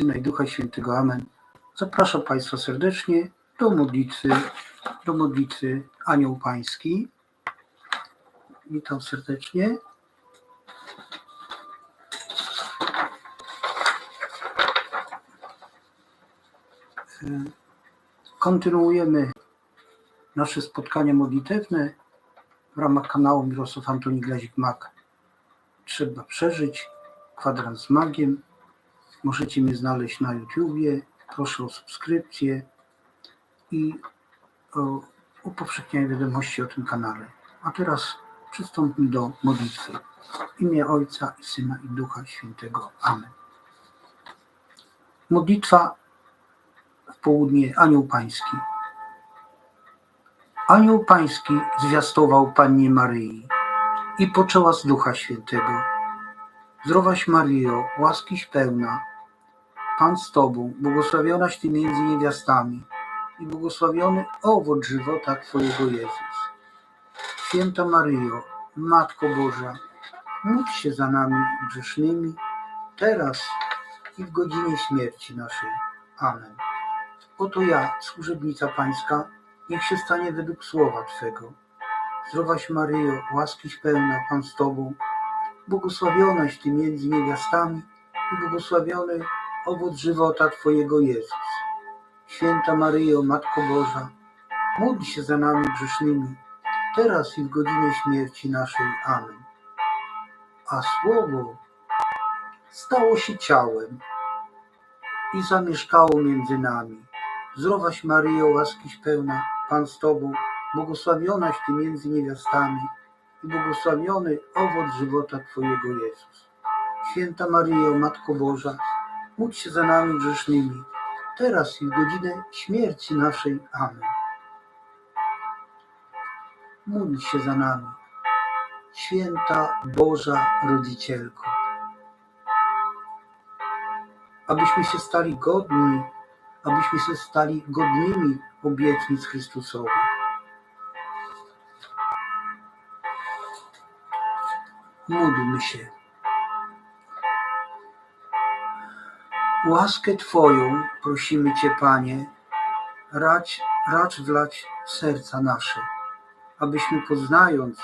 Syna i Ducha Świętego. Amen. Zapraszam Państwa serdecznie do modlitwy, do modlitwy Anioł Pański. Witam serdecznie. Kontynuujemy nasze spotkania modlitewne w ramach kanału Mirosław Antoni Glazik-Mak. Trzeba przeżyć kwadrans z magiem. Możecie mnie znaleźć na YouTubie. Proszę o subskrypcję i o upowszechnianie wiadomości o tym kanale. A teraz przystąpmy do modlitwy. W imię Ojca i Syna i Ducha Świętego. Amen. Modlitwa w południe Anioł Pański. Anioł Pański zwiastował Pannie Maryi i poczęła z Ducha Świętego. Zdrowaś Maryjo, łaskiś pełna, Pan z Tobą, błogosławionaś Ty między niewiastami i błogosławiony owoc żywota Twojego Jezus. Święta Maryjo, Matko Boża, módl się za nami grzesznymi, teraz i w godzinie śmierci naszej. Amen. Oto ja, służebnica Pańska, niech się stanie według słowa Twego. Zdrowaś Maryjo, łaskiś pełna, Pan z Tobą, błogosławionaś Ty między niewiastami i błogosławiony owoc żywota Twojego Jezus. Święta Maryjo, Matko Boża, módl się za nami grzesznymi, teraz i w godzinie śmierci naszej. Amen. A Słowo stało się ciałem i zamieszkało między nami. Zdrowaś Maryjo, łaskiś pełna, Pan z Tobą, błogosławionaś Ty między niewiastami i błogosławiony owoc żywota Twojego Jezus. Święta Maryjo, Matko Boża, módl się za nami grzesznymi, teraz i w godzinę śmierci naszej. Amen. Módl się za nami, Święta Boża Rodzicielko, abyśmy się stali godni, abyśmy się stali godnymi obietnic Chrystusowych. Módlmy się. Łaskę Twoją prosimy Cię, Panie, racz, racz wlać w serca nasze, abyśmy poznając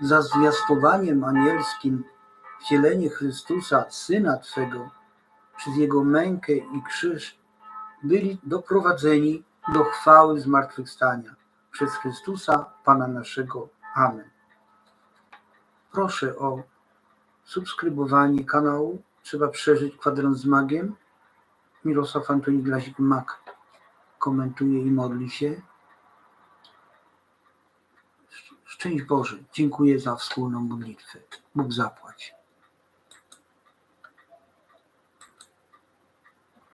za zwiastowaniem anielskim wcielenie Chrystusa, Syna Twego, przez Jego mękę i krzyż, byli doprowadzeni do chwały zmartwychwstania przez Chrystusa, Pana naszego. Amen. Proszę o subskrybowanie kanału. Trzeba przeżyć kwadrans z magiem. Mirosław Antoni Glazik-Mak komentuje i modli się. Szczęść Boże. Dziękuję za wspólną modlitwę. Bóg zapłać.